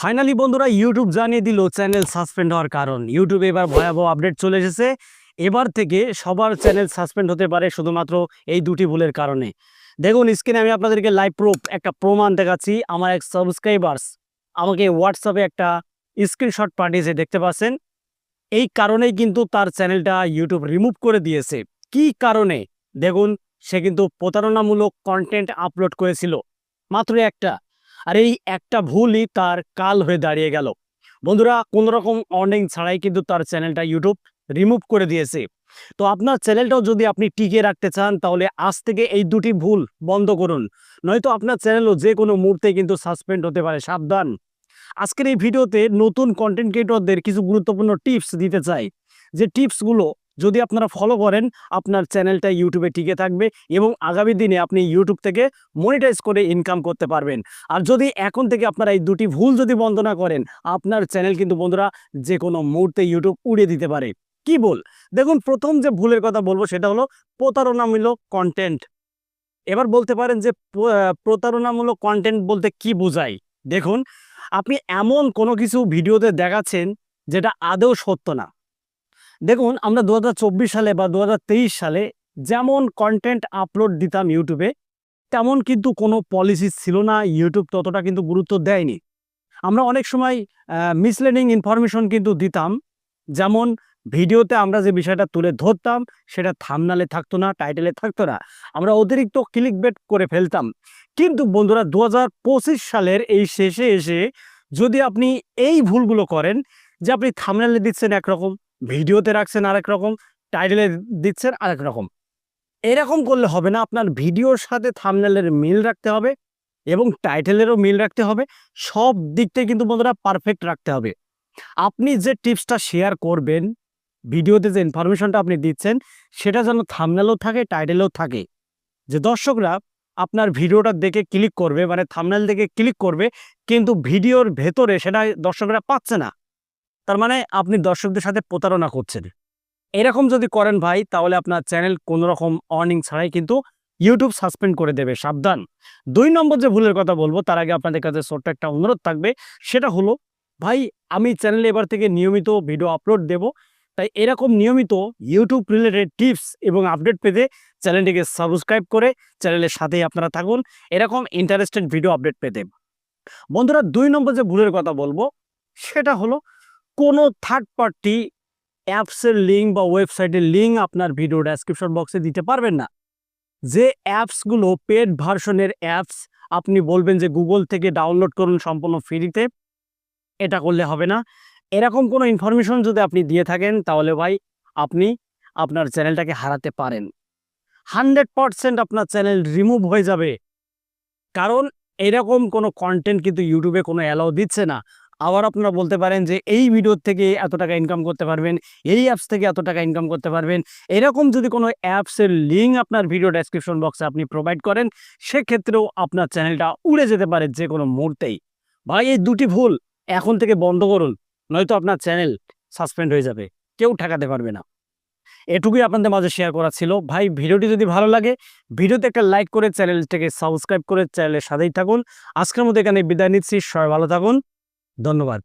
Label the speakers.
Speaker 1: Finally বন্ধুরা YouTube জানিয়ে দিল চ্যানেল সাসপেন্ড হওয়ার কারণ। ইউটিউবে এবার ভয়াবহ আপডেট চলে এসেছে। এবার থেকে সবার চ্যানেল সাসপেন্ড হতে পারে শুধুমাত্র এই দুটি ভুলের কারণে। দেখুন স্ক্রিনে আমি আপনাদেরকে লাইভ প্রুফ একটা প্রমাণ দেখাচ্ছি। আমার এক সাবস্ক্রাইবার্স আমাকে হোয়াটসঅ্যাপে একটা স্ক্রিনশট পাঠিয়েছে, দেখতে পাচ্ছেন? এই কারণেই কিন্তু তার চ্যানেলটা ইউটিউব রিমুভ করে দিয়েছে। কি কারণে? দেখুন, সে কিন্তু প্রতারণামূলক কন্টেন্ট আপলোড করেছিল। মাত্র একটা আর এই একটা ভুলই তার কাল হয়ে দাঁড়িয়ে গেল। বন্ধুরা কোনো রকম অর্নিং ছাড়াই কিন্তু তার চ্যানেলটা ইউটিউব রিমুভ করে দিয়েছে। তো আপনার চ্যানেলটাও যদি আপনি টিকিয়ে রাখতে চান, তাহলে আজ থেকে এই দুটি ভুল বন্ধ করুন। নয়তো আপনার চ্যানেলও যে কোনো মুহূর্তে কিন্তু সাসপেন্ড হতে পারে, সাবধান। আজকের এই ভিডিওতে নতুন কন্টেন্ট ক্রিয়েটরদের কিছু গুরুত্বপূর্ণ টিপস দিতে চাই। যে টিপসগুলো যদি আপনারা ফলো করেন, আপনার চ্যানেলটা ইউটিউবে টিকে থাকবে এবং আগামী দিনে আপনি ইউটিউব থেকে মনিটাইজ করে ইনকাম করতে পারবেন। আর যদি এখন থেকে আপনারা এই দুটি ভুল যদি বন্ধ না করেন, আপনার চ্যানেল কিন্তু বন্ধুরা যে কোনো মুহূর্তে ইউটিউব উড়িয়ে দিতে পারে। কি বল দেখুন, প্রথম যে ভুলের কথা বলব সেটা হলো প্রতারণামূলক কন্টেন্ট এবার বলতে পারেন যে প্রতারণামূলক কন্টেন্ট বলতে কি বোঝায়? দেখুন, আপনি এমন কোনো কিছু ভিডিওতে দেখাচ্ছেন যেটা আদৌ সত্য না। দেখুন, আমরা দু হাজার চব্বিশ সালে বা দু হাজার তেইশ সালে যেমন কন্টেন্ট আপলোড দিতাম ইউটিউবে তেমন কিন্তু কোনো পলিসি ছিল না। ইউটিউব ততটা কিন্তু গুরুত্ব দেয়নি। আমরা অনেক সময় মিসলিডিং ইনফরমেশন কিন্তু দিতাম। যেমন ভিডিওতে আমরা যে বিষয়টা তুলে ধরতাম, সেটা থামনালে থাকতো না টাইটেলে থাকতো না। আমরা অতিরিক্ত ক্লিক বেট করে ফেলতাম। কিন্তু বন্ধুরা দু হাজার পঁচিশ সালের এই শেষে এসে যদি আপনি এই ভুলগুলো করেন, যে আপনি থামনালে দিচ্ছেন একরকম ভিডিওতে রাখছেন আরেক রকম টাইটেলে দিচ্ছেন আরেক রকম। এরকম করলে হবে না, আপনার ভিডিওর সাথে থামনেলের মিল রাখতে হবে এবং টাইটেলেরও মিল রাখতে হবে। সব দিকটাই কিন্তু বন্ধুরা পারফেক্ট রাখতে হবে। আপনি যে টিপসটা শেয়ার করবেন, ভিডিওতে যে ইনফরমেশনটা আপনি দিচ্ছেন, সেটা যেন থামনেলও থাকে টাইটেলেও থাকে। যে দর্শকরা আপনার ভিডিওটা দেখে ক্লিক করবে মানে থামনেল দেখে ক্লিক করবে, কিন্তু ভিডিওর ভেতরে সেটা দর্শকরা পাচ্ছে না। তার মানে আপনি দর্শকদের সাথে প্রতারণা করছেন। এরকম যদি করেন ভাই, তাহলে আপনার চ্যানেল কোনো রকম অর্নিং ছাড়াই কিন্তু ইউটিউব সাসপেন্ড করে দেবে, সাবধান। দুই নম্বর যে ভুলের কথা বলব, তার আগে আপনাদের কাছে ছোট্ট একটা অনুরোধ থাকবে, সেটা হলো, ভাই, আমি চ্যানেলে এবার থেকে নিয়মিত ভিডিও আপলোড দেব, তাই এরকম নিয়মিত ইউটিউব রিলেটেড টিপস এবং আপডেট পেতে চ্যানেলটিকে সাবস্ক্রাইব করে চ্যানেলের সাথেই আপনারা থাকুন, এরকম ইন্টারেস্টেড ভিডিও আপডেট পেতে। বন্ধুরা, দুই নম্বর যে ভুলের কথা বলব, সেটা হলো কোনো থার্ড পার্টি অ্যাপসের লিঙ্ক বা ওয়েবসাইটের লিঙ্ক আপনার ভিডিও ডেসক্রিপশন বক্সে দিতে পারবেন না। যে অ্যাপসগুলো পেড ভার্সনের অ্যাপস আপনি বলবেন যে গুগল থেকে ডাউনলোড করুন সম্পূর্ণ ফ্রিতে এটা করলে হবে না। এরকম কোনো ইনফরমেশন যদি আপনি দিয়ে থাকেন, তাহলে ভাই আপনি আপনার চ্যানেলটাকে হারাতে পারেন। হান্ড্রেড পারসেন্ট আপনার চ্যানেল রিমুভ হয়ে যাবে। কারণ এরকম কোনো কন্টেন্ট কিন্তু ইউটিউবে কোনো অ্যালাউ দিচ্ছে না। আবার আপনারা বলতে পারেন যে, এই ভিডিও থেকে এত টাকা ইনকাম করতে পারবেন, এই অ্যাপস থেকে এত টাকা ইনকাম করতে পারবেন। এরকম যদি কোনো অ্যাপসের লিঙ্ক আপনার ভিডিও ডেসক্রিপশন বক্সে আপনি প্রোভাইড করেন, সেক্ষেত্রেও আপনার চ্যানেলটা উড়ে যেতে পারে যে কোনো মুহূর্তেই। ভাই, এই দুটি ভুল, এখন থেকে বন্ধ করুন, নয়তো আপনার চ্যানেল সাসপেন্ড হয়ে যাবে, কেউ ঠেকাতে পারবে না। এটুকুই আপনাদের মাঝে শেয়ার করা ছিল। ভাই ভিডিওটি যদি ভালো লাগে ভিডিওতে একটা লাইক করে চ্যানেলটাকে সাবস্ক্রাইব করে চ্যানেলের সাথেই থাকুন। আজকের মতো এখানে বিদায় নিচ্ছি, সবাই ভালো থাকুন। ধন্যবাদ।